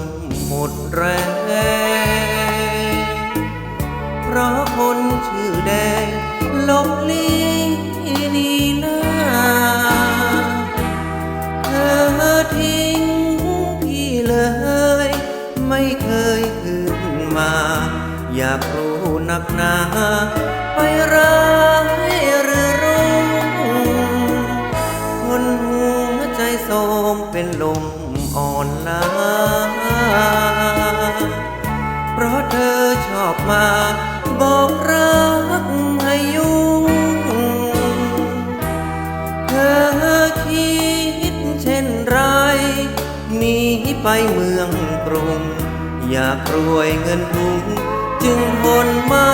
มหมดแรง เพราะคนชื่อแดงลบลีนีนาเธอทิ้งพี่เลย ไม่เคยคืนมา อยากรู้นักหนาไปร้า เป็นลมอ่อนล้า เพราะเธอชอบมาบอกรักให้ยุ่ง เธอคิดเช่นไรหนีไปเมืองกรุง อยากรวยเงินทุงจึงทนม่ไ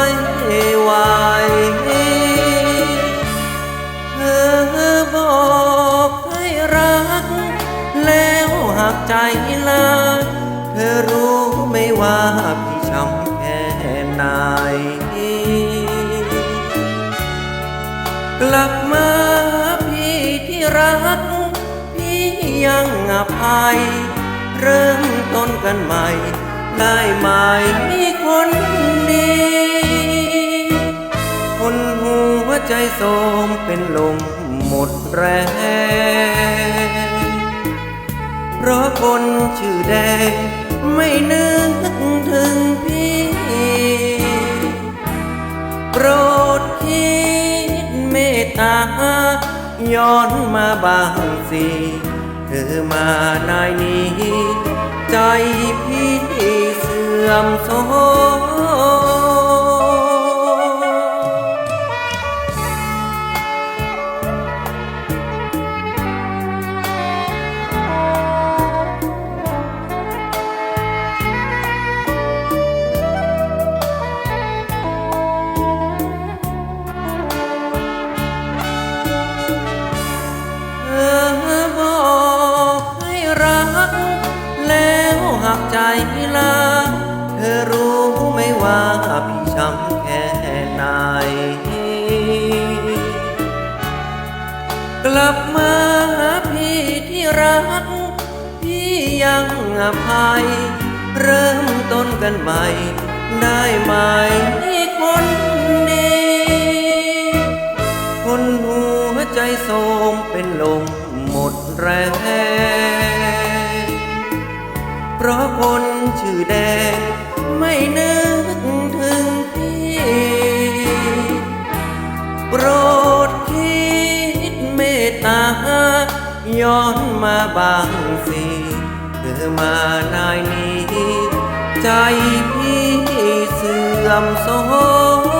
ใจลาเธอรู้ไหม่ว่าพี่ช้ำแค่ไหนกลับมาพี่ที่รัก พี่ยังอภัย เริ่มต้นกันใหม่ ได้ไหมคนดีคนหัวใจโทมเป็นลมหมดแรง คนชื่อแดง ไม่นึกถึงพี่ โปรดคิดเมตตา ย้อนมาบางสิเธอมานายนี้ ใจพี่เสื่อมโทร มักใจลาเธอรู้ไหมว่าพี่ช้ำแค่ไหน กลับมาหาพี่ที่รัก พี่ยังอภัย เริ่มต้นกันใหม่ ได้ไหมคนดี เพราะคนชื่อแดง ไม่นึกถึงพี่โปรดคิดเมตตา ย้อนมาบางสิเธอมานายนี้ ใจพี่เสื่อมโทรม